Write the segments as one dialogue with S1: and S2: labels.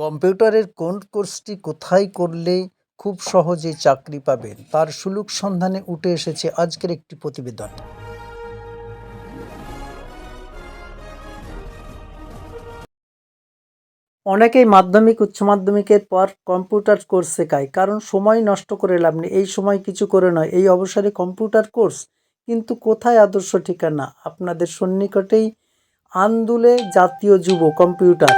S1: কম্পিউটারের কোন কোর্সটি কোথায় করলে খুব সহজে চাকরি পাবেন, তার সুলুক সন্ধানে উঠে এসেছে আজকের একটি প্রতিবেদন। অনেকেই মাধ্যমিক, উচ্চ মাধ্যমিকের পর কম্পিউটার কোর্স শেখায়, কারণ সময় নষ্ট করে লাভ নেই। এই সময় কিছু করে নয়, এই অবসরে কম্পিউটার কোর্স, কিন্তু কোথায় আদর্শ ঠিকানা? আপনাদের সন্নিকটেই আন্দুলে জাতীয় যুব কম্পিউটার।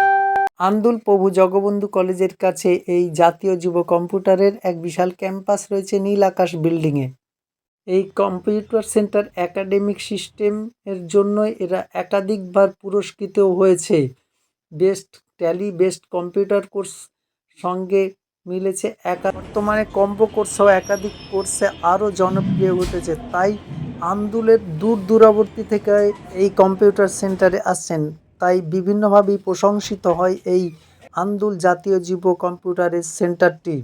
S1: আন্দুল প্রভু জগবন্ধু কলেজের কাছে এই জাতীয় যুব কম্পিউটারের এক বিশাল ক্যাম্পাস রয়েছে নীল আকাশ বিল্ডিংয়ে। এই কম্পিউটার সেন্টার একাডেমিক সিস্টেমের জন্য এরা একাধিকবার পুরস্কৃত হয়েছে। Best Tally, best computer course সঙ্গে মিলেছে একা, বর্তমানে কম্বো কোর্সও একাধিক কোর্সে আরও জনপ্রিয় উঠেছে তাই আন্দুলের দূর দূরাবর্তী থেকে এই কম্পিউটার সেন্টারে আসছেন তাই বিভিন্নভাবেই প্রশংসিত হয় এই আন্দুল জাতীয় যুব কম্পিউটারের সেন্টারটি।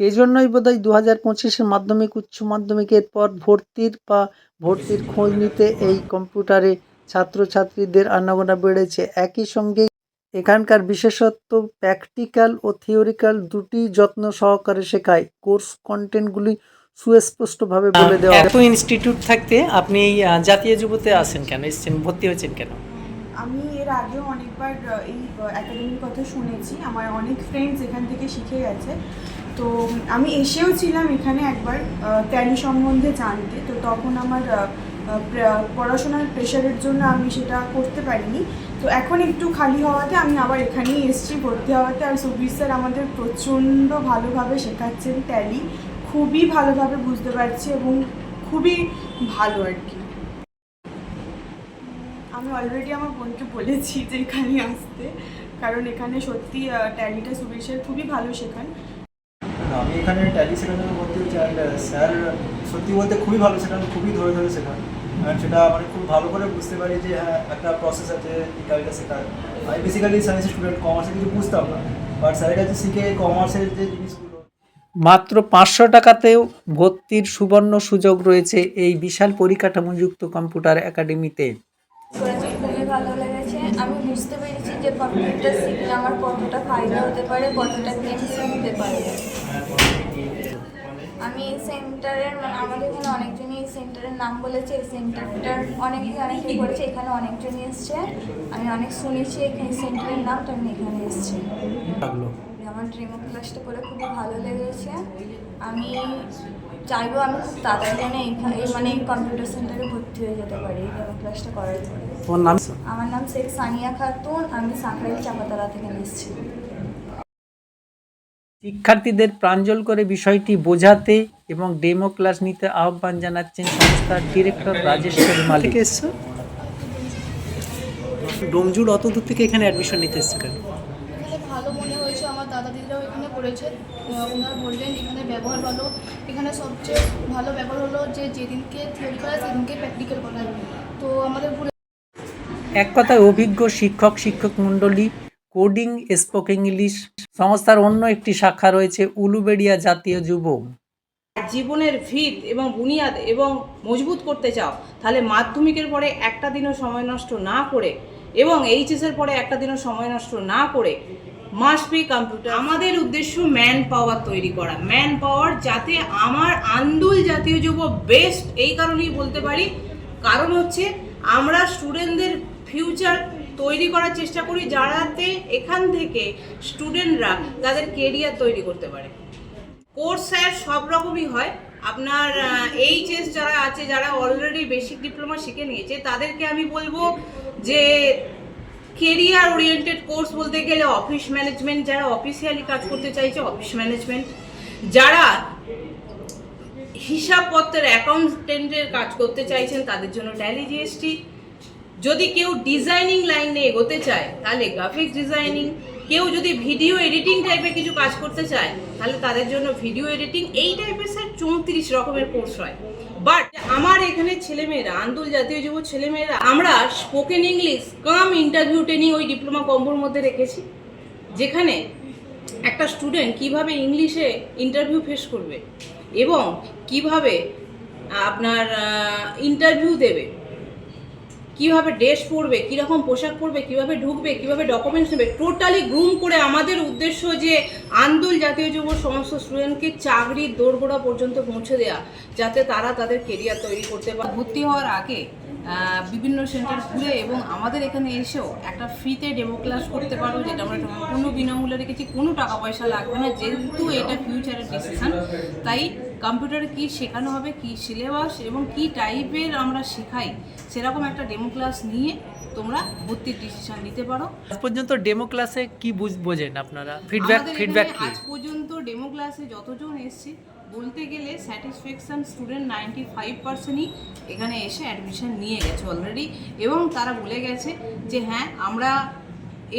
S1: এই জন্যই বোধহয় দু হাজার পঁচিশে মাধ্যমিক, উচ্চ মাধ্যমিকের পর ভর্তির বা ভর্তির খোঁজ নিতে এই কম্পিউটারে ছাত্রছাত্রীদের আনাগোনা বেড়েছে। একই সঙ্গে এখানকার বিশেষত্ব, প্র্যাকটিক্যাল ও থিওরিক্যাল দুটি যত্ন সহকারে শেখায়। কোর্স কন্টেন্টগুলি সুস্পষ্টভাবে বলে দেওয়া
S2: এত ইনস্টিটিউট থাকতে আপনি জাতীয় যুবতে আসেন কেন? ভর্তি হয়েছেন কেন?
S3: আমি এর আগেও অনেকবার এই একাডেমির কথা শুনেছি। আমার অনেক ফ্রেন্ডস এখান থেকে শিখে গেছে। তো, আমি এসেও ছিলাম এখানে একবার ট্যালি সম্বন্ধে জানতে। তো তখন আমার পড়াশোনার প্রেশারের জন্য আমি সেটা করতে পারিনি। তো এখন একটু খালি হওয়াতে আমি আবার এখানেই এসেছি ভর্তি হওয়াতে। আর সুবীর স্যার আমাদের প্রচণ্ড ভালোভাবে শেখাচ্ছেন ট্যালি খুবই ভালোভাবে বুঝতে পারছি এবং খুবই ভালো আর কি। আমি অলরেডি আমার বোনকে বলেছি যে এখানে আসতে। কারণ এখানে সত্যি ট্যালিটা সুবীর স্যার খুবই ভালো শেখান
S4: আমি এখানে ট্যালি শেখার জন্য ভর্তি হয়েছি অ্যান্ড স্যার সত্যি বলতে খুবই ভালো শেখান খুবই ধরে ধরে শেখান। সেটা মানে খুব ভালো করে বুঝতে পারি যে হ্যাঁ একটা প্রসেস আছে এই ট্যালিটা শেখার। আমি বেসিক্যালি সায়েন্স স্টুডেন্ট কমার্সে কিছু বুঝতাম না। বাট স্যারের কাছে শিখে কমার্সের যে জিনিসগুলো
S1: মাত্র পাঁচশো টাকাতেও ভর্তির সুবর্ণ সুযোগ রয়েছে এই বিশাল পরিকাঠামোযুক্ত কম্পিউটার একাডেমিতে
S5: করেছি খুবই ভালো লেগেছে। আমি বুঝতে পেরেছি যে কম্পিউটার শিখলে আমার কতটা ফায়দা হতে পারে কতটা জ্ঞান শিখতে পারে। আমি এই সেন্টারের মানে আমাদের এখানে অনেকজনই এই সেন্টারের নাম বলেছে এই সেন্টারটার অনেকে অনেকে করেছে এখানে অনেকজনই এসছে। আমি অনেক শুনেছি এখানে সেন্টারের নাম তো আমি এখানে এসেছি। আমার ড্রেমো ক্লাসটা করে খুবই ভালো লেগেছে। আমি চাইব আমি খুব তাড়াতাড়ি যেন এই মানে এই কম্পিউটার সেন্টারে ভর্তি হয়ে যেতে পারি ডেমো ক্লাসটা করার পরে
S1: তোমার নাম?
S5: আমার নাম শেখ সানিয়া খাতুন আমি সাঁকড়াইল চাপাতলা থেকে এসেছি।
S1: শিক্ষার্থীদের প্রাঞ্জল করে বিষয়টি বোঝাতে এবং ডেমো ক্লাস নিতে আহ্বান জানাচ্ছেন সংস্থার ডিরেক্টর রাজেশ্বরী মালিক। এসছো? ডোমজুর অত দূর থেকে এখানে অ্যাডমিশন নিতে এসছো কেন
S6: এখানে ভালো মনে হয়েছে আমার দাদা দিদিরাও এখানে আহ, ওনারা বললেন এখানে ব্যবহার ভালো। এখানে সবচেয়ে ভালো ব্যবহার হলো যে যেদিনকে থিওরি করায় সেদিনকে প্র্যাকটিক্যাল করায় তো আমাদের
S1: এক কথায় অভিজ্ঞ শিক্ষক শিক্ষক মণ্ডলী কোডিং স্পোকেন ইংলিশ সংস্থার অন্য একটি শাখা রয়েছে উলুবেড়িয়া জাতীয় যুব
S7: জীবনের ভিত এবং বুনিয়াদ এবং মজবুত করতে চাও তাহলে মাধ্যমিকের পরে একটা দিনও সময় নষ্ট না করে এবং এইচএসের পরে একটা দিনও সময় নষ্ট না করে মাস্ট বি কম্পিউটার আমাদের উদ্দেশ্য ম্যান পাওয়ার তৈরি করা। ম্যান পাওয়ার যাতে আমার আন্দোল জাতীয় যুব বেস্ট এই কারণেই বলতে পারি। কারণ হচ্ছে আমরা স্টুডেন্টদের ফিউচার তৈরি করার চেষ্টা করি যারাতে এখান থেকে স্টুডেন্টরা তাদের কেরিয়ার তৈরি করতে পারে। কোর্স স্যার সব রকমই হয়। আপনার এইচএস যারা আছে, যারা অলরেডি বেসিক ডিপ্লোমা শিখে নিয়েছে, তাদেরকে আমি বলব যে কেরিয়ার ওরিয়েন্টেড কোর্স বলতে গেলে অফিস ম্যানেজমেন্ট যারা অফিসিয়ালি কাজ করতে চাইছে অফিস ম্যানেজমেন্ট যারা হিসাবপত্রের অ্যাকাউন্টেন্টের কাজ করতে চাইছেন, তাদের জন্য ট্যালি জিএসটি যদি কেউ ডিজাইনিং লাইনে এগোতে চায়, তাহলে গ্রাফিক্স ডিজাইনিং কেউ যদি ভিডিও এডিটিং টাইপের কিছু কাজ করতে চায়, তাহলে তাদের জন্য ভিডিও এডিটিং এই টাইপের স্যার চৌত্রিশ রকমের কোর্স হয়। বাট আমার এখানে ছেলেমেয়েরা, আন্দোল জাতীয় যুব ছেলেমেয়েরা, আমরা spoken English cum interview training ওই ডিপ্লোমা কম্বোর মধ্যে রেখেছি, যেখানে একটা স্টুডেন্ট কীভাবে ইংলিশে ইন্টারভিউ ফেস করবে এবং কীভাবে আপনার ইন্টারভিউ দেবে। কীভাবে ড্রেস পরবে, কীরকম পোশাক পরবে, কীভাবে ঢুকবে, কীভাবে ডকুমেন্টস নেবে টোটালি গ্রুম করে আমাদের উদ্দেশ্য যে আন্দোল জাতীয় যুব সমস্ত স্টুডেন্টকে চাকরির দোরগোড়া পর্যন্ত পৌঁছে দেওয়া যাতে তারা তাদের কেরিয়ার তৈরি করতে পারে। ভর্তি হওয়ার আগে বিভিন্ন সেন্টার ঘুরে এবং আমাদের এখানে এসেও একটা ফ্রিতে ডেমো ক্লাস করতে পারো, যেটা আমরা কোনো বিনামূল্যে রেখেছি। কোনো টাকা পয়সা লাগবে না, যেহেতু এটা ফিউচারের ডিসিশন তাই কম্পিউটারে কি শেখানো হবে কি সিলেবাস এবং কি টাইপের আমরা শেখাই সেরকম একটা ডেমো ক্লাস নিয়ে তোমরা ভর্তির ডিসিশন নিতে পারো।
S2: আজ পর্যন্ত ডেমো ক্লাসে কি বুঝ- বোঝেন আপনারা? ফিডব্যাক ফিডব্যাক কি?
S7: আজ পর্যন্ত ডেমো ক্লাসে যতজন এসছে বলতে গেলে স্যাটিসফ্যাকশন স্টুডেন্ট নাইনটি ফাইভ পার্সেন্টই এখানে এসে অ্যাডমিশন নিয়ে গেছে অলরেডি এবং তারা বলে গেছে যে হ্যাঁ আমরা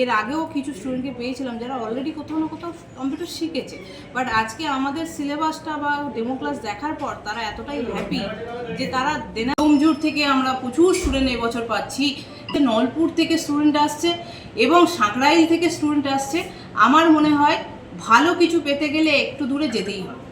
S7: এর আগেও কিছু স্টুডেন্টকে পেয়েছিলাম যারা অলরেডি কোথাও না কোথাও কম্পিউটার শিখেছে। বাট আজকে আমাদের সিলেবাসটা বা ডেমো ক্লাস দেখার পর তারা এতটাই হ্যাপি যে তারা দেনা থেকে আমরা প্রচুর স্টুডেন্ট এবছর পাচ্ছি। নলপুর থেকে স্টুডেন্ট আসছে এবং সাঁকরাইল থেকে স্টুডেন্ট আসছে। আমার মনে হয় ভালো কিছু পেতে গেলে একটু দূরে যেতেই হবে।